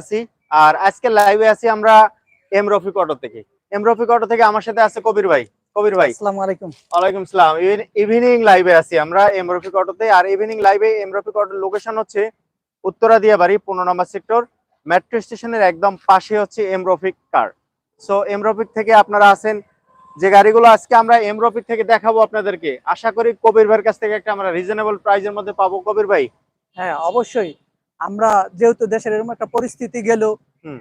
আছি। আর আজকে লাইভে আছি আমরা এম রফিক অটো থেকে। এম রফিক অটো থেকে আমার সাথে আছে কবির ভাই। কবির ভাই। আসসালামু আলাইকুম। ওয়ালাইকুম সালাম। ইভিনিং লাইভে আছি আমরা এম রফিক অটোতে। আর ইভিনিং লাইভে এম রফিক অটোর লোকেশন হচ্ছে উত্তরা দিয়াবাড়ি পনেরো নম্বর সেক্টর মেট্রো স্টেশনের একদম পাশে হচ্ছে M Rafiq car so M Rafiq থেকে আপনারা আছেন যে গাড়িগুলো আজকে আমরা এম রফিক থেকে দেখাবো আপনাদেরকে। আশা করি কবির ভাইয়ের কাছ থেকে একটা আমরা রিজনেবল প্রাইজের মধ্যে পাবো। কবির ভাই। হ্যাঁ অবশ্যই। আমরা যেহেতু দেশের এরকম একটা পরিস্থিতি গেল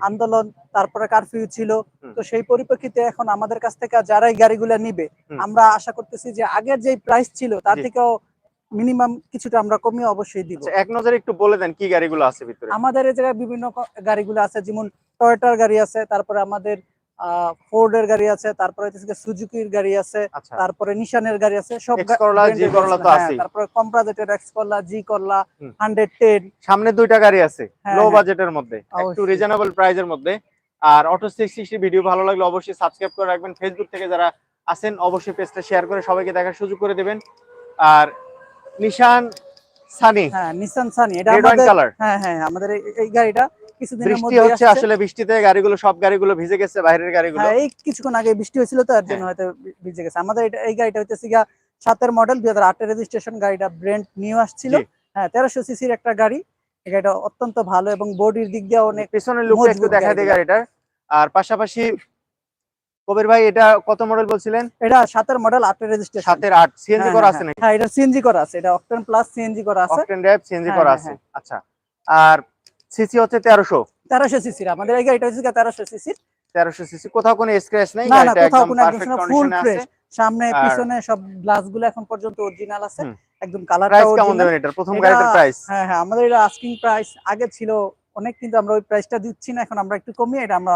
আন্দোলন তারপরে কারফিউ ছিল তো সেই পরিপ্রেক্ষিতে এখন আমাদের কাছ থেকে যারাই গাড়িগুলো নিবে আমরা আশা করতেছি যে আগের যে প্রাইস ছিল তার থেকেও মিনিমাম কিছুটা আমরা কমিয়ে অবশ্যই দিব। আচ্ছা, এক নজরে একটু বলে দেন কি গাড়িগুলো আছে ভিতরে। আমাদের এই জায়গায় বিভিন্ন গাড়িগুলো আছে যেমন টয়টার গাড়ি আছে তারপরে আমাদের ফোর্ডের গাড়ি আছে তারপরে সুজুকির গাড়ি আছে আচ্ছা। তারপরে নিশানের গাড়ি আছে সব। হ্যাঁ, তারপরে কম্প্রাজেটের এক্স করলা জি করলা। হান্ড্রেড টেন সামনে দুইটা গাড়ি আছে হ্যাঁ, লো হ্যাঁ। বাজেটের মধ্যে একটু রিজনেবল প্রাইজের মধ্যে। আর অটো সিক্স সিক্সটি ভিডিও ভালো লাগলে অবশ্যই সাবস্ক্রাইব করে রাখবেন। ফেসবুক থেকে যারা আছেন অবশ্যই পেজটা শেয়ার করে সবাইকে দেখার সুযোগ করে দিবেন। আর নিশান সানি হ্যাঁ নিসান সানি এটা আমাদের হ্যাঁ হ্যাঁ আমাদের এই গাড়িটা কিছুদিনের বৃষ্টি হচ্ছে আসলে বৃষ্টিতে গাড়িগুলো সব গাড়িগুলো ভিজে গেছে বাইরের গাড়িগুলো। হ্যাঁ এই কিছুক্ষণ আগে বৃষ্টি হয়েছিল তো এর জন্য হয়তো ভিজে গেছে। আমাদের এই গাড়িটা হচ্ছে গিয়া সাতের মডেল দুই হাজার আটের রেজিস্ট্রেশন গাড়িটা ব্র্যান্ড নিউ আসছিল। হ্যাঁ তেরোশো সিসির একটা গাড়ি। এই গাড়িটা অত্যন্ত ভালো এবং বডির দিক দিয়ে অনেক পিছনের লুকটা একটু দেখা গাড়িগুলো। গাড়িটার। আর পাশাপাশি কবির ভাই এটা কত মডেল বলছিলেন? এটা সাতের মডেল আটের রেজিস্ট্রেশন সাতের আট সিএনজি করা আছে নাকি? হ্যাঁ এটা সিএনজি করা আছে। এটা অক্টেন প্লাস সিএনজি করা আছে। অকটেন ড্রাইভ সিএনজি হ্যাঁ, করা হ্যাঁ, আছে। আচ্ছা। আর সিসি হচ্ছে তেরোশো। তেরোশো সিসির আমাদের এই গাড়িটা হচ্ছে তেরোশো সিসির। তেরোশো সিসি। কোথাও কোনো স্ক্র্যাচ নেই না না কোথাও কোনো ফুল ফ্রেশ সামনে পিছনে সব গ্লাসগুলো এখন পর্যন্ত অরিজিনাল আছে। একদম কালারটা প্রাইস কেমন দেবেন এটার? প্রথম গাড়িটার প্রাইস হ্যাঁ হ্যাঁ আমাদের এটা আস্কিং প্রাইস আগে ছিল অনেক কিন্তু আমরা ওই প্রাইসটা দিচ্ছি না এখন আমরা একটু কমিয়ে এটা আমরা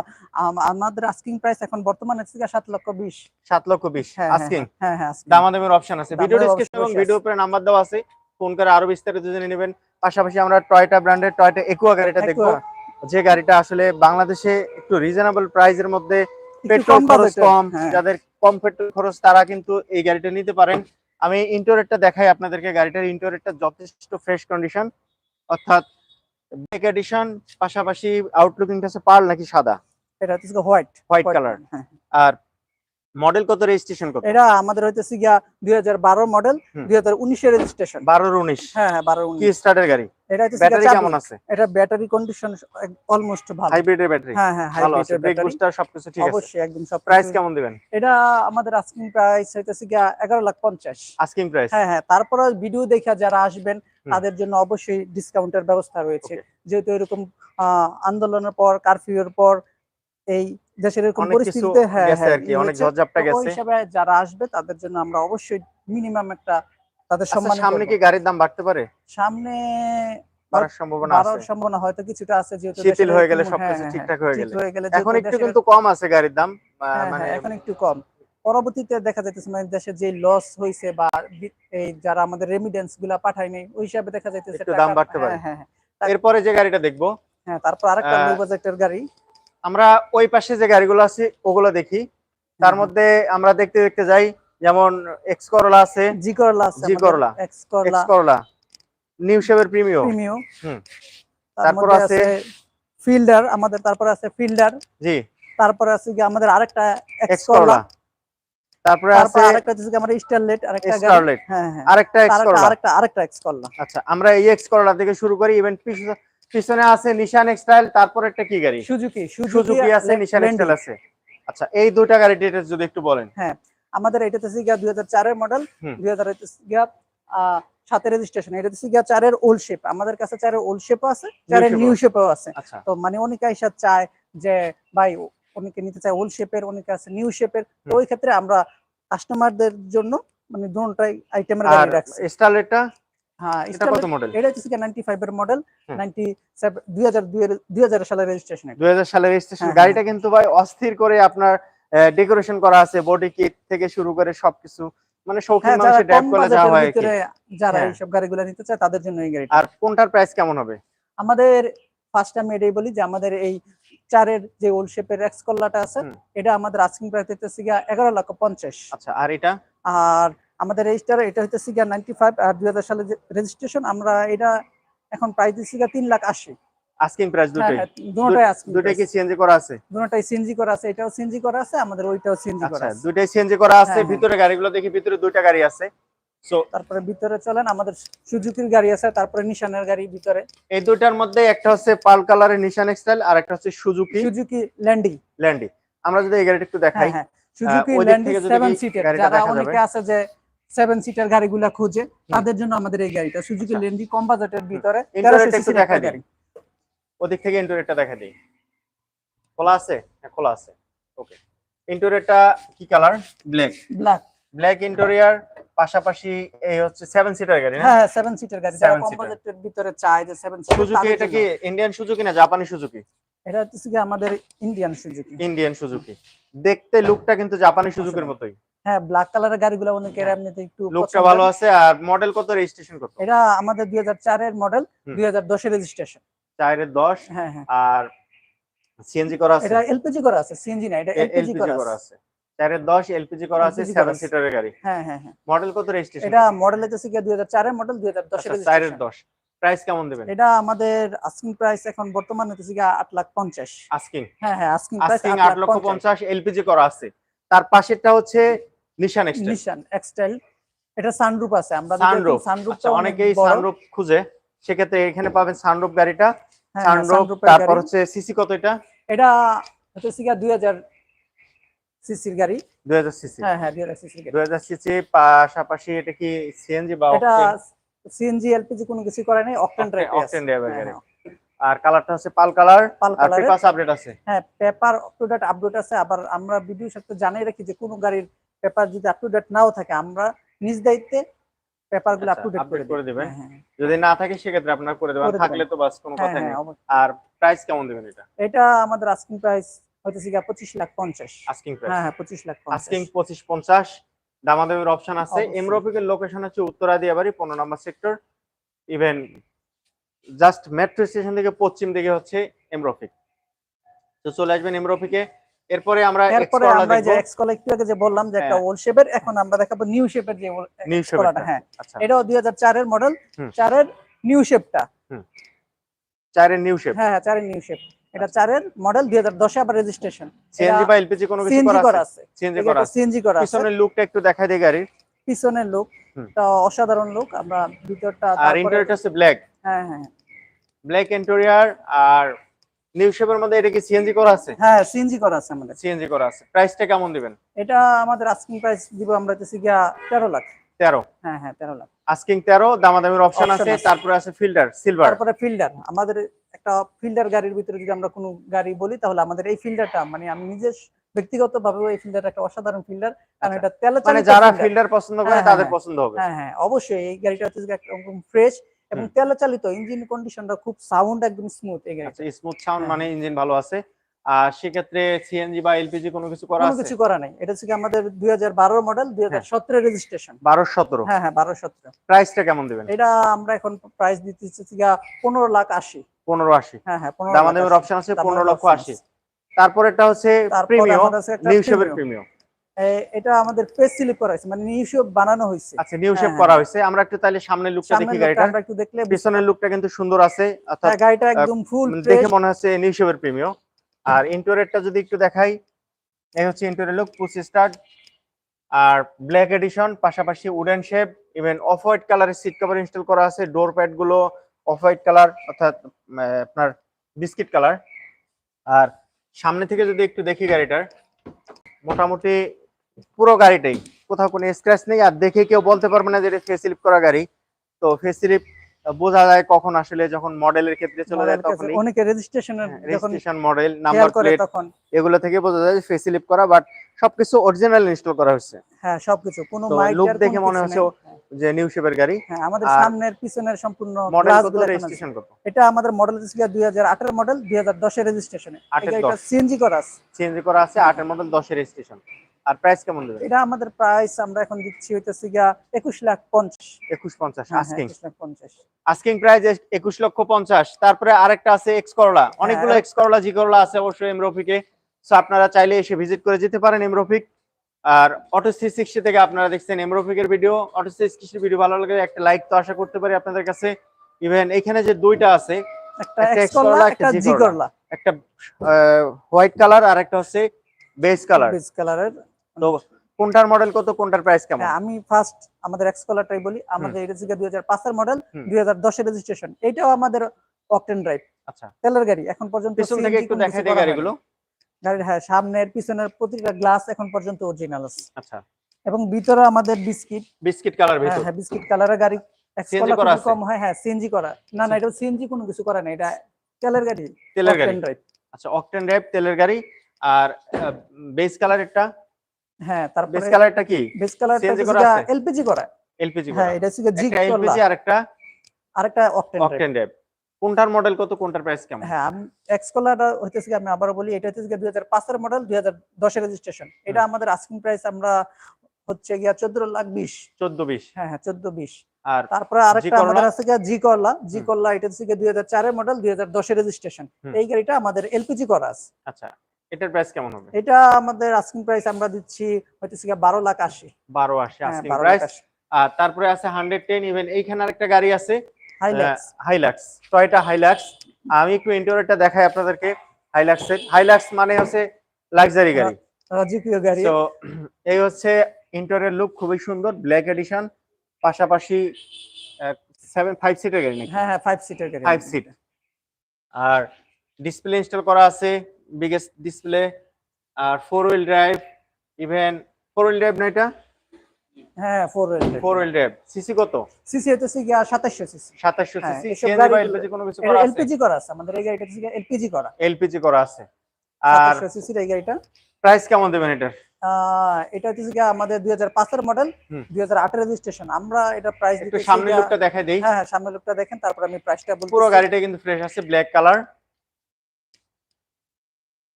আমাদের আস্কিং প্রাইস এখন বর্তমানে গিয়ে সাত লক্ষ বিশ। সাত লক্ষ বিশ হ্যাঁ হ্যাঁ, আস্কিং হ্যাঁ হ্যাঁ asking। দামাদামের অপশন আছে। ভিডিও ডিসক্রিপশন এবং ভিডিও আছে। উপরে নাম্বার দেওয়া আছে। ফোন করে আরও বিস্তারিত জেনে নেবেন। পাশাপাশি আমরা টয়টা ব্র্যান্ডের টয়টা একুয়া গাড়িটা দেখব। যে গাড়িটা আসলে বাংলাদেশে একটু রিজনেবল প্রাইসের মধ্যে পেট্রোল খরচ কম হ্যাঁ। যাদের কম পেট্রোল খরচ তারা কিন্তু এই গাড়িটা নিতে পারেন। আমি ইন্টোরেটটা দেখাই আপনাদেরকে গাড়িটার ইন্টোরেটটা যথেষ্ট ফ্রেশ কন্ডিশন অর্থাৎ ব্রেক এডিশন পাশাপাশি আউটলুকিংটা আছে পার্ল নাকি সাদা? এটা হচ্ছে হোয়াইট হোয়াইট কালার আর মডেল কত রেজিস্ট্রেশন কত? এটা আমাদের হইতেছে গিয়া দুই হাজার বারো মডেল হুম। দুই হাজার উনিশের রেজিস্ট্রেশন। বারোর উনিশ? হ্যাঁ হ্যাঁ বারো কি উনিশ। স্টার্টের গাড়ি? এটা হচ্ছে ব্যাটারি কেমন আছে? এটা ব্যাটারি কন্ডিশন অলমোস্ট ভালো। হাইব্রিডের ব্যাটারি হ্যাঁ হ্যাঁ ভালো আছে। ব্রেক বুস্টার সবকিছু ঠিক আছে। অবশ্যই একদম সব প্রাইস কেমন দিবেন? এটা আমাদের আস্কিং প্রাইস হইতেছে গিয়া এগারো লাখ পঞ্চাশ। আস্কিং প্রাইস হ্যাঁ হ্যাঁ তারপরে ভিডিও দেখে যারা আসবেন তাদের জন্য অবশ্যই ডিসকাউন্টের ব্যবস্থা রয়েছে। যেহেতু এরকম আন্দোলনের পর কারফিউ এর পর এই দেশের এরকম পরিস্থিতিতে হ্যাঁ হ্যাঁ আর কি অনেক। ঝড়ঝাপটা গেছে হিসাবে যারা আসবে তাদের জন্য আমরা অবশ্যই মিনিমাম একটা তাদের আচ্ছা, সম্মান সামনে কি গাড়ির দাম বাড়তে পারে সামনে সম্ভাবনা বাড়ার আছে সম্ভাবনা হয়তো কিছুটা আছে যেহেতু শিথিল হয়ে গেলে সবকিছু হ্যাঁ, ঠিকঠাক গেলে এখন একটু কিন্তু কম আছে গাড়ির দাম মানে এখন একটু কম পরবর্তীতে দেখা যাইতেছে মানে দেশের যে লস হয়েছে বা এই যারা আমাদের রেমিডেন্সগুলা পাঠায় নাই ওই হিসাবে দেখা যাইতেছে দাম বাড়তে পারে। হ্যাঁ। এরপরে যে গাড়িটা দেখব হ্যাঁ তারপর আরেকটা বাজেটের গাড়ি আমরা ওই পাশে যে গাড়িগুলো আছে ওগুলো দেখি। তার মধ্যে আমরা দেখতে দেখতে যাই যেমন এক্স করলা আছে জি করলা আছে জি করলা, X Corolla X Corolla new শেভের Premio premium হুম। তারপর আছে আছে- ফিল্ডার আমাদের তারপর আছে ফিল্ডার জি। তারপর আছে কি আমাদের আরেকটা এক্স করলা তারপরে আছে আরেকটা হচ্ছে কি আমাদের স্টারলেট আরেকটা গাড়ি। স্কারলেট হ্যাঁ হ্যাঁ। আরেকটা এক্স করলা আরেকটা আরেকটা এক্স করলা আচ্ছা আমরা এই এক্স করলা থেকে শুরু করি ইভেন পিছনে আছে নিশান এক্সটাইল তারপরে একটা কি গাড়ি? সুজুকি সুজুকি আছে নিশান এক্সটাইল আছে। আচ্ছা এই দুইটা গাড়ি ডিটেলস যদি একটু বলেন। হ্যাঁ আমাদের এটা হচ্ছে গিয়া দুই হাজার চারের মডেল হুম। দুই হাজার গিয়া সাতের রেজিস্ট্রেশন এটা হচ্ছে গিয়া চারের ওল্ড শেপ আমাদের কাছে চারের ওল্ড শেপও আছে চারের নিউ শেপও আছে। আচ্ছা। তো মানে অনেকে এসে চায় যে ভাই অনেকে নিতে চায় ওল্ড শেপের অনেকে আছে নিউ শেপের তো ওই ক্ষেত্রে আমরা কাস্টমারদের জন্য মানে দুটাই আইটেমের গাড়ি রাখছি। স্টারলেটটা হ্যাঁ এটা কত মডেল এটা হচ্ছে নাইনটি ফাইভ এর মডেল সালের রেজিস্ট্রেশন সালের রেজিস্ট্রেশন হ্যাঁ, গাড়িটা কিন্তু ভাই অস্থির করে আপনার ডেকোরেশন করা আছে বডি কিট থেকে শুরু করে সবকিছু। মানে শৌখিন হ্যাঁ যারা মানুষের ড্রাইভ হয় হ্যাঁ। গাড়িগুলো নিতে চায় তাদের জন্য এই আর কোনটার প্রাইস কেমন হবে? আমাদের ফার্স্ট আমি এটাই বলি যে আমাদের এই চারের যে ওল্ড শেপের এক্স কল্লাটা আছে এটা আমাদের আস্কিং প্রাইস এগারো লক্ষ পঞ্চাশ। আচ্ছা আর এটা? আর আমাদের রেজিস্টার এটা হইতেছে গিয়া নাইনটি ফাইভ আর দুই হাজার সালে রেজিস্ট্রেশন আমরা এটা এখন প্রাইস দিচ্ছি গিয়া তিন লাখ আশি। আস্কিং প্রাইস হ্যাঁ দুটোই? হ্যাঁ দুটোটাই দুটোই কি সিএনজি করা আছে? সিএনজি করা আছে এটাও সিএনজি করা আছে আমাদের ওইটাও সিএনজি করা আচ্ছা আছে। সিএনজি করা আছে হ্যাঁ, হ্যাঁ। ভিতরে গাড়িগুলো দেখি ভিতরে দুইটা গাড়ি আছে। সো তারপরে ভিতরে চলেন আমাদের সুজুকির গাড়ি আছে তারপরে নিশানের গাড়ি ভিতরে। এই দুইটার মধ্যে একটা হচ্ছে পাল কালারের নিশান এক্সটাইল আর একটা হচ্ছে সুজুকি। সুজুকি ল্যান্ডিং ল্যান্ডি আমরা যদি এই গাড়িটা একটু দেখাই সুজুকি ল্যান্ডিং সিটের যারা অনেকে আছে যে সেভেন সিটার গাড়িগুলা খুঁজে তাদের জন্য আমাদের এই গাড়িটা সুজুকি আচ্ছা। ল্যান্ডি কম বাজেটের ভিতরে ইন্টারনেট 1300 একটু সিসির দেখা গাড়ি। ওদিক থেকে ইন্টারনেটটা দেখা দিই। খোলা আছে? হ্যাঁ খোলা আছে। ওকে ইন্টারনেটটা কি colour black black black interior পাশাপাশি এই হচ্ছে সেভেন সিটার গাড়ি না? হ্যাঁ সেভেন সিটার গাড়ি। যারা Seven কম বাজেটের ভিতরে চায় যে সেভেন সুজুকি এটা কি ইন্ডিয়ান সুজুকি না জাপানি সুজুকি এটা হচ্ছে কি আমাদের ইন্ডিয়ান সুজুকি ইন্ডিয়ান সুজুকি দেখতে লুকটা কিন্তু জাপানি সুজুকির মতোই। হ্যাঁ ব্ল্যাক কালারের গাড়িগুলো অনেকের এমনিতে একটু লুকটা ভালো আছে আর মডেল কত রেজিস্ট্রেশন কত? এটা আমাদের দুই হাজার চারের মডেল হুম। দুই হাজার দশের রেজিস্ট্রেশন চারের দশ হ্যাঁ হ্যাঁ। আর সিএনজি করা আছে? এটা এলপিজি করা আছে সিএনজি না এটা এলপিজি করা আছে। আছে। চারের দশ এলপিজি করা আছে। সিটারের গাড়ি। হ্যাঁ হ্যাঁ হ্যাঁ। মডেল কত রেজিস্ট্রেশন এটা মডেল হচ্ছে কি দুই হাজার চারের মডেল দুই হাজার দশের আচ্ছা, রেজিস্ট্রেশন দশ। প্রাইস কেমন দেবেন? এটা আমাদের আস্কিং প্রাইস এখন বর্তমানে হচ্ছে কি আট লাখ পঞ্চাশ। আস্কিং হ্যাঁ হ্যাঁ আস্কিং প্রাইস আস্কিং আট লক্ষ পঞ্চাশ। এলপিজি করা আছে। তার পাশেরটা হচ্ছে নিশান এক্সটেল নিশান এটা সানরুপ আছে আমরা সানরুফ সানরুপটা আচ্ছা অনেকেই সানরুফ খুঁজে। সেক্ষেত্রে এখানে পাবেন সানরুফ গাড়িটা। হ্যাঁ, সানরুফ তারপর হচ্ছে সিসি কত এটা? এটা হচ্ছে দুই হাজার সিসির গাড়ি। দুই হাজার সিসি হ্যাঁ হ্যাঁ দুই হাজার সিসির গাড়ি। দুই হাজার সিসি পাশাপাশি এটা কি সিএনজি বা এটা সিএনজি এলপিজি কোনো কিছু করে নাই অকটেন ড্রাইভ অকটেন ড্রাইভার গাড়ি। আর কালারটা হচ্ছে পাল কালার আর পেপারস আপডেট আছে। হ্যাঁ paper up to date update আছে আবার আমরা ভিডিও সাথে জানাই রাখি যে কোন গাড়ির পেপার যদি আপ টু ডেট নাও থাকে আমরা নিজ দায়িত্বে পেপারগুলো আপ টু ডেট করে দিবেন। হ্যাঁ, হ্যাঁ, যদি না থাকে সেক্ষেত্রে আপনারা করে দেবেন। থাকলে তো বাস কোনো হ্যাঁ, কথা নেই। আর প্রাইস কেমন দেবেন এটা? এটা আমাদের আস্কিং প্রাইস হইতেছে গিয়া পঁচিশ লাখ পঞ্চাশ। আস্কিং প্রাইস হ্যাঁ হ্যাঁ পঁচিশ লাখ পঞ্চাশ। আস্কিং পঁচিশ পঞ্চাশ। দামাদামির অপশন আছে। এমরোপিকের লোকেশন হচ্ছে উত্তরা দিয়াবাড়ি পনেরো number sector even just metro station থেকে পশ্চিম দিকে হচ্ছে এমরোপিক তো চলে আসবেন এমরোপিকে এরপরে আমরা এরপরে আমরা যে এক্স কলা একটু আগে যে বললাম যে একটা হ্যাঁ। ওল্ড শেপের এখন আমরা দেখাবো নিউ শেপের যে নিউ কলাটা হ্যাঁ। আচ্ছা। এটাও দুই হাজার চারের মডেল হুম। চারের নিউ শেপটা চারের নিউ শেপ হ্যাঁ হ্যাঁ চারের নিউ শেপ এটা চারের মডেল দুই হাজার দশে আবার রেজিস্ট্রেশন সিএনজি বা এলপিজি কোনো কিছু করা আছে? আছে। সিএনজি করা আছে। সিএনজি করা আছে। পিছনের লুকটা একটু দেখাই দিই গাড়ির। পিছনের লুক হুম। তা অসাধারণ লুক আমরা ভিতরটা আর ইন্টেরিয়রটা হচ্ছে ব্ল্যাক হ্যাঁ হ্যাঁ ব্ল্যাক ইন্টেরিয়র আর নিউ শেপের মধ্যে এটা কি সিএনজি করা আছে? হ্যাঁ সিএনজি করা আছে আমাদের। সিএনজি করা আছে। প্রাইসটা কেমন দিবেন? এটা আমাদের আস্কিং প্রাইস দিব আমরা হচ্ছে গিয়া তেরো লাখ। তেরো? হ্যাঁ হ্যাঁ তেরো লাখ। আস্কিং তেরো দামাদামির অপশন আছে আছে। তারপরে আছে ফিল্টার সিলভার তারপরে ফিল্ডার আমাদের একটা ফিল্ডার গাড়ির ভিতরে যদি আমরা কোনো গাড়ি বলি তাহলে আমাদের এই ফিল্ডারটা মানে আমি নিজে ব্যক্তিগত ভাবে এই ফিল্ডার একটা অসাধারণ ফিল্ডার কারণ আচ্ছা। এটা তেলে মানে যারা। ফিল্টার পছন্দ করে হ্যাঁ, তাদের হ্যাঁ, পছন্দ হবে। হ্যাঁ হ্যাঁ অবশ্যই এই গাড়িটা হচ্ছে একদম ফ্রেশ এবং। তেলে চালিত ইঞ্জিন কন্ডিশনটা খুব সাউন্ড একদম স্মুথ আচ্ছা স্মুথ সাউন্ড হ্যাঁ। মানে ইঞ্জিন ভালো আছে। আর সেক্ষেত্রে সিএনজি বা এলপিজি কোনো কিছু করা কোনো কিছু করা নাই। এটা হচ্ছে আমাদের দুই হাজার বারো মডেল দুই হাজার সতেরো রেজিস্ট্রেশন বারো সতেরো? হ্যাঁ হ্যাঁ বারো সতেরো। প্রাইসটা কেমন দিবেন? এটা আমরা এখন প্রাইস দিতেছি গিয়া পনেরো লাখ আশি। পনেরো আশি? হ্যাঁ হ্যাঁ পনেরো দামাদামির লাখ অপশন আছে দামাদামির পনেরো লক্ষ option আশি। আছে। তারপরে এটা হচ্ছে প্রিমিয়াম নিউ শেপের প্রিমিয়াম এটা আমাদের ফেস স্লিপ করা হয়েছে মানে নিউ শেপ বানানো হয়েছে। আচ্ছা নিউ শেপ হ্যাঁ, করা হ্যাঁ। হয়েছে। আমরা একটু তাহলে সামনের লুকটা দেখি গাড়িটা আমরা একটু দেখলে পিছনের লুকটা কিন্তু সুন্দর আছে অর্থাৎ হ্যাঁ, গাড়িটা একদম ফুল দেখে মনে হচ্ছে নিউ শেপের প্রিমিয়াম আর ইন্টেরিয়রটা যদি একটু দেখাই এই হচ্ছে ইন্টেরিয়র লুক পুশ স্টার্ট আর ব্ল্যাক এডিশন পাশাপাশি wooden shape even off white কালারের সিট কভার ইনস্টল করা আছে ডোর প্যাডগুলো অফ হোয়াইট কালার অর্থাৎ আপনার বিস্কিট কালার আর সামনে থেকে যদি একটু দেখি গাড়িটার মোটামুটি পুরো গাড়িটাই। কোথাও কোনো স্ক্র্যাচ নেই আর দেখে কেউ বলতে পারবে না যে এটা ফেসিলিপ করা গাড়ি। তো ফেসিলিপ বোঝা যায় কখন আসলে যখন মডেলের ক্ষেত্রে চলে যায় তখন অনেকে রেজিস্ট্রেশনের রেজিস্ট্রেশন মডেল নাম্বার প্লেট তখন। এগুলো থেকে বোঝা যায় যে ফেসিলিপ করা বাট সবকিছু অরিজিনাল ইনস্টল করা হচ্ছে হ্যাঁ সবকিছু। কোনো মাইক look দেখে মনে হচ্ছে যে নিউ শেপের গাড়ি। হ্যাঁ আমাদের সামনের পিছনের সম্পূর্ণ মডেল কত রেজিস্ট্রেশন কত? এটা আমাদের মডেল দুই হাজার আটের মডেল দুই হাজার দশের রেজিস্ট্রেশনে এটা। সিএনজি করা আছে। চেঞ্জ করা আছে আটের মডেল দশের রেজিস্ট্রেশন আর প্রাইস কেমন দেবে এটা আমাদের প্রাইস আমরা এখন দিচ্ছি হইতেছে গিয়া একুশ লাখ পঞ্চাশ। একুশ পঞ্চাশ হ্যাঁ, হ্যাঁ, আস্কিং 21 লাখ পঞ্চাশ। আস্কিং প্রাইস একুশ লক্ষ পঞ্চাশ। তারপরে আরেকটা আছে এক্স করলা অনেকগুলো হ্যাঁ। এক্স করলা জি করলা আছে অবশ্যই এমরফিকে সো আপনারা চাইলে এসে ভিজিট করে যেতে পারেন এমরফিক আর অটো থ্রি সিক্সটি থেকে আপনারা দেখছেন এমরফিকের video auto three sixty video ভালো লাগে একটা লাইক তো আশা করতে পারি আপনাদের কাছে। ইভেন এখানে যে দুইটা আছে একটা এক্স করলা একটা একটা জি করলা একটা হোয়াইট কালার আর একটা হচ্ছে বেস কালার বেজ কালারের তো কোনটার মডেল কত কোনটার প্রাইস কেমন? হ্যাঁ আমি ফার্স্ট আমাদের এক্স কলারটাই বলি আমাদের এটা দুই হাজার পাঁচের মডেল হুম। দুই হাজার দশের রেজিস্ট্রেশন এটাও আমাদের অকটেন ড্রাইভ আচ্ছা। তেলের গাড়ি এখন পর্যন্ত পিছন থেকে একটু দেখাই হয়নি। গাড়িগুলো গাড়ির হ্যাঁ সামনের পিছনের প্রতিটা গ্লাস এখন পর্যন্ত অরিজিনাল আছে। আচ্ছা। এবং ভিতরে আমাদের বিস্কিট বিস্কিট কালার হ্যাঁ ভিতর। হ্যাঁ বিস্কিট কালারের গাড়ি X করা কম হয় হ্যাঁ সিএনজি করা। না না এটা সিএনজি কোনো কিছু করা না এটা তেলের গাড়ি তেলের গাড়ি। আচ্ছা অকটেন ড্রাইভ তেলের গাড়ি আর বেস কালার একটা হ্যাঁ বেস তারপরে কালারটা কি? বেস কালারটা CNG করা এলপিজি করা। হ্যাঁ এটা হচ্ছে জি এলপিজি আর একটা আরেকটা অকটেন অকটেন ড্রাইভ কোনটার মডেল কত কোনটার প্রাইস কেমন? হ্যাঁ এক্স কলারটা হইতেছে আমি আবারও বলি এটা দুই হাজার পাঁচের মডেল রেজিস্ট্রেশন এটা আমাদের আস্কিং প্রাইস আমরা হচ্ছে গিয়া চোদ্দ লাখ বিশ। 14 20 হ্যাঁ হ্যাঁ চোদ্দ বিশ। আর তারপরে আরেকটা? আমাদের আছে গিয়া জি করলা জি করলা এটা হচ্ছে গিয়া দুই হাজার চারের মডেল দুই হাজার দশের রেজিস্ট্রেশন এই গাড়িটা আমাদের এলপিজি করা আছে। আচ্ছা। এটার প্রাইস কেমন হবে? এটা আমাদের আস্কিং প্রাইস আমরা দিচ্ছি হইতেছে গিয়া বারো লাখ আশি। 12 আসে হ্যাঁ আস্কিং প্রাইস আর তারপরে আছে 110 ইভেন এইখানে আরেকটা গাড়ি আছে হাইলাক্স হাইলাক্স টয়টা হাইলাক্স আমি একটু ইন্টেরিয়রটা দেখাই আপনাদেরকে হাইলাক্সের হাইলাক্স মানে হচ্ছে লাক্সারি গাড়ি। রাজকীয় গাড়ি। তো এই হচ্ছে ইন্টেরিয়র লুক খুবই সুন্দর ব্ল্যাক এডিশন পাশাপাশি সেভেন ফাইভ সিটের গাড়ি নাকি? হ্যাঁ হ্যাঁ ফাইভ সিটের গাড়ি। ফাইভ সিট আর ডিসপ্লে ইনস্টল করা আছে। বিগেস্ট ডিসপ্লে আর four wheel drive even four wheel drive না এটা? হ্যাঁ four four wheel drive CC কত? সিসি সাতাশশো সিসি সাতাশশো হ্যাঁ, সিসি এসব সিএনজি বা এলপিজি কোনো কিছু করা আছে? এলপিজি করা আছে আমাদের এই গাড়িটা হচ্ছে এলপিজি করা। এলপিজি করা আছে। আর সিসির এই গাড়িটা। প্রাইস কেমন দেবেন এটার? এটা হচ্ছে গিয়া আমাদের দুই হাজার পাঁচের মডেল হুম। দুই হাজার আটের রেজিস্ট্রেশন আমরা এটা প্রাইস একটু সামনের লুকটা দেখাই দেই। হ্যাঁ হ্যাঁ লুকটা দেখেন তারপর আমি প্রাইসটা বলব পুরো গাড়িটা কিন্তু ফ্রেশ আছে ব্ল্যাক কালার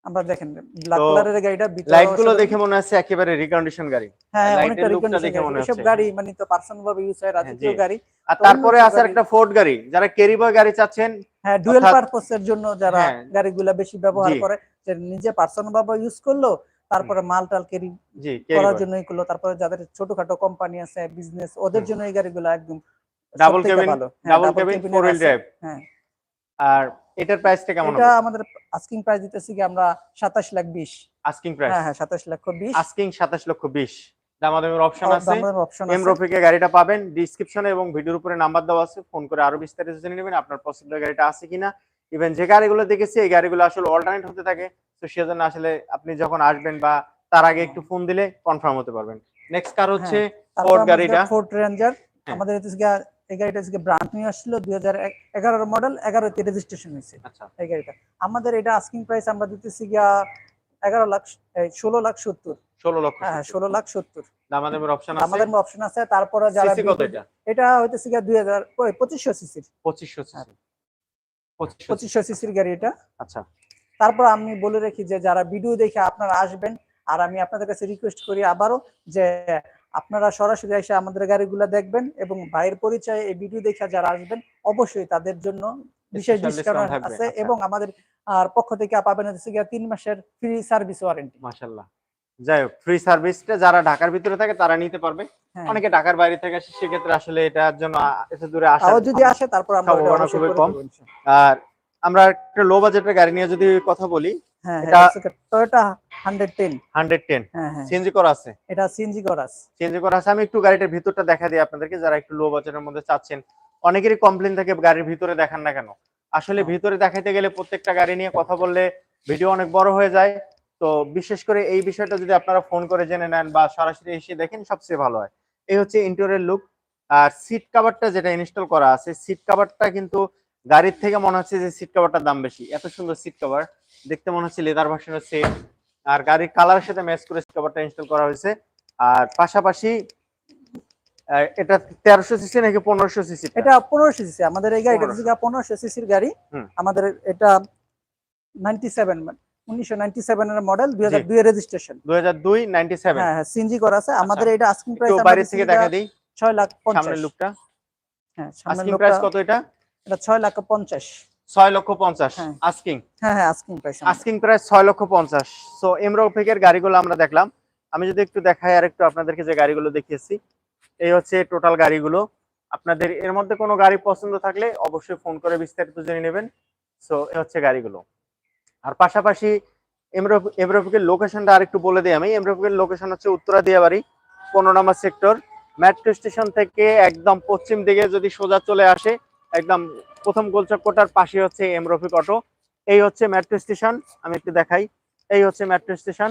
আমরা দেখেন ব্ল্যাক কালারের গাড়িটা লাইটগুলো দেখে মনে হচ্ছে একেবারে রিকন্ডিশন গাড়ি। হ্যাঁ light অনেকটা রিকন্ডিশন এসব গাড়ি মানে তো পার্সোনাল ভাবে ইউজ হয় রাজকীয় গাড়ি। আর তারপরে আছে একটা ফোর্ড গাড়ি। যারা ক্যারি বয় গাড়ি চাচ্ছেন হ্যাঁ ডুয়েল এর জন্য যারা হ্যাঁ। গাড়িগুলা বেশি ব্যবহার করে যে নিজে পার্সোনাল ভাবে ইউজ করল তারপরে মাল টাল ক্যারি করার। জন্য এগুলো তারপরে যাদের ছোটখাটো কোম্পানি আছে বিজনেস ওদের জন্য এই গাড়িগুলো একদম ডাবল কেবিন হ্যাঁ, double cabin four wheel drive হ্যাঁ। আর এটার প্রাইসটা কেমন এটা আমাদের আস্কিং প্রাইস দিতেছি কি আমরা সাতাশ লাখ বিশ। আস্কিং প্রাইস হ্যাঁ হ্যাঁ সাতাশ লক্ষ বিশ। আস্কিং 27 লক্ষ 20 দামাদামির অপশন আছে। অপশন এম রফিকে গাড়িটা পাবেন। ডিসক্রিপশনে এবং ভিডিওর উপরে নাম্বার দেওয়া আছে। ফোন করে আরও বিস্তারিত জেনে নেবেন আপনার পছন্দের গাড়িটা আছে কিনা। ইভেন যে গাড়িগুলো দেখেছি এই গাড়িগুলো আসলে অল্টারনেট হতে থাকে। তো সেজন্য আসলে আপনি যখন আসবেন বা তার আগে একটু ফোন দিলে কনফার্ম হতে পারবেন। নেক্সট কার হচ্ছে Ford গাড়িটা। ফোর্ড রেঞ্জার হ্যাঁ। আমাদের হচ্ছে গিয়া এই গাড়িটা হচ্ছে ব্রান্ড নিউ আসছিল দুই হাজার এগারোর মডেল এগারোতে রেজিস্ট্রেশন হয়েছে। আচ্ছা। এই গাড়িটা। আমাদের এটা আস্কিং প্রাইস আমরা দিতেছি গিয়া এগারো লাখ ষোলো লাখ সত্তর। 16 লক্ষ হ্যাঁ ষোলো লাখ সত্তর। দামাদামির অপশন আছে? আমাদের অপশন আছে তারপরে যারা সিসি কত এটা? এটা হইতেছে গিয়া দুই হাজার পঁচিশশো সিসির 2500 সিসি 2500 পঁচিশশো সিসির গাড়ি এটা। আচ্ছা। তারপর আমি বলে রাখি যে যারা ভিডিও দেখে আপনারা আসবেন আর আমি আপনাদের কাছে রিকোয়েস্ট করি আবারও যে আপনারা সরাসরি এসে আমাদের গাড়িগুলো দেখবেন এবং ভাইয়ের পরিচয়ে এই ভিডিও দেখে যারা আসবেন অবশ্যই তাদের জন্য বিশেষ ডিসকাউন্ট আছে আচ্ছা। এবং আমাদের আর পক্ষ থেকে পাবেন হচ্ছে তিন মাসের ফ্রি সার্ভিস ওয়ারেন্টি মাশাআল্লাহ। যাই হোক ফ্রি সার্ভিসটা যারা ঢাকার ভিতরে থাকে তারা নিতে পারবে। হ্যাঁ। অনেকে ঢাকার বাইরে থেকে আসে সেক্ষেত্রে আসলে এটার জন্য এত দূরে আসা যদি আসে তারপর আমরা খুবই কম। আর আমরা একটা লো বাজেটের গাড়ি নিয়ে যদি কথা বলি হ্যাঁ এটা- টয়োটা হ্যাঁ হ্যাঁ। সিএনজি করা আছে? এটা সিএনজি করা আছে। সিএনজি করা আছে। আমি একটু গাড়িটার ভিতরটা দেখা দিই আপনাদেরকে যারা একটু লো বাজেটের মধ্যে চাচ্ছেন। অনেকেরই কমপ্লেন থাকে গাড়ির ভিতরে দেখান না কেন? আসলে হ্যাঁ। ভিতরে দেখাইতে গেলে প্রত্যেকটা গাড়ি নিয়ে কথা বললে ভিডিও অনেক বড় হয়ে যায়। তো বিশেষ করে এই বিষয়টা যদি আপনারা ফোন করে জেনে নেন বা সরাসরি এসে দেখেন সবচেয়ে ভালো হয়। এই হচ্ছে ইন্টেরিয়র লুক আর সিট কাভারটা যেটা ইনস্টল করা আছে সিট কাভারটা কিন্তু গাড়ির থেকে মনে হচ্ছে যে সিট কাভারটার দাম বেশি। এত সুন্দর সিট কভার দেখতে মনে হচ্ছে লেদার ভার্সনের সেম আর গাড়ির কালারের সাথে ম্যাচ করে কভারটা ইনস্টল করা হয়েছে। আর পাশাপাশি এটা তেরোশো সিসি নাকি পনেরোশো সিসি এটা পনেরোশো সিসি আমাদের এই গাড়িটা 1500 হচ্ছে পনেরোশো সিসির গাড়ি। আমাদের এটা নাইনটি সেভেন উনিশশো নাইনটি মডেল দুই হাজার দুই রেজিস্ট্রেশন দুই হাজার দুই নাইনটি সেভেন হ্যাঁ হ্যাঁ করা আছে। আমাদের এটা আস্কিং প্রাইস বাইরে থেকে দেখা দিই। ছয় লাখ পঞ্চাশ। লুকটা হ্যাঁ সামনের আস্কিং কত এটা? এটা ছয় লাখ পঞ্চাশ। ছয় লক্ষ পঞ্চাশ। হ্যাঁ। আস্কিং হ্যাঁ হ্যাঁ আস্কিং প্রাইস আস্কিং প্রাইস ছয় লক্ষ পঞ্চাশ। সো এমরোফিকের গাড়িগুলো আমরা দেখলাম। আমি যদি একটু দেখাই আর একটু আপনাদেরকে যে গাড়িগুলো দেখিয়েছি এই হচ্ছে টোটাল গাড়িগুলো। আপনাদের এর মধ্যে কোনো গাড়ি পছন্দ থাকলে অবশ্যই ফোন করে বিস্তারিত জেনে নেবেন। সো এ হচ্ছে গাড়িগুলো। আর পাশাপাশি এমরফিকের লোকেশনটা আরেকটু বলে দিই আমি। এমরফিকের লোকেশন হচ্ছে উত্তরা দিয়াবাড়ি পনেরো নম্বর সেক্টর মেট্রো স্টেশন থেকে একদম পশ্চিম দিকে যদি সোজা চলে আসে একদম প্রথম গোলচক্করটার পাশে হচ্ছে এমরফিক অটো। এই হচ্ছে মেট্রো স্টেশন আমি একটু দেখাই। এই হচ্ছে মেট্রো স্টেশন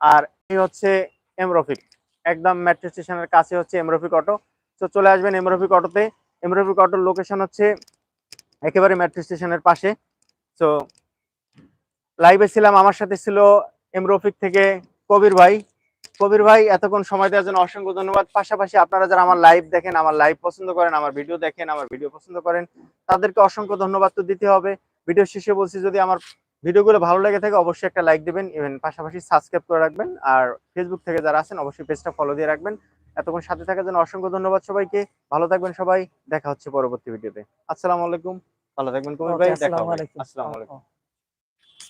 আর এই হচ্ছে এমরফিক একদম মেট্রো স্টেশনের কাছে হচ্ছে এমরফিক অটো। তো চলে আসবেন এমরফিক অটোতে। এমরফিক অটোর লোকেশন হচ্ছে একেবারে মেট্রো স্টেশনের পাশে। তো লাইভে ছিলাম, আমার সাথে ছিল এমরফিক থেকে কবির ভাই। কবির ভাই এতক্ষণ সময় দেওয়ার জন্য অসংখ্য ধন্যবাদ। পাশাপাশি আপনারা যারা আমার লাইভ দেখেন আমার লাইভ পছন্দ করেন আমার ভিডিও দেখেন আমার ভিডিও পছন্দ করেন তাদেরকে অসংখ্য ধন্যবাদ তো দিতে হবে। ভিডিও শেষে বলছি যদি আমার ভিডিওগুলো ভালো লেগে থাকে অবশ্যই একটা লাইক দিবেন ইভেন পাশাপাশি সাবস্ক্রাইব করে রাখবেন। আর ফেসবুক থেকে যারা আছেন অবশ্যই পেজটা ফলো দিয়ে রাখবেন। এতক্ষণ সাথে থাকার জন্য অসংখ্য ধন্যবাদ সবাইকে। ভালো থাকবেন সবাই। দেখা হচ্ছে পরবর্তী ভিডিওতে আসসালামু আলাইকুম। ভালো থাকবেন কবির ভাই। দেখা আসসালামু আলাইকুম।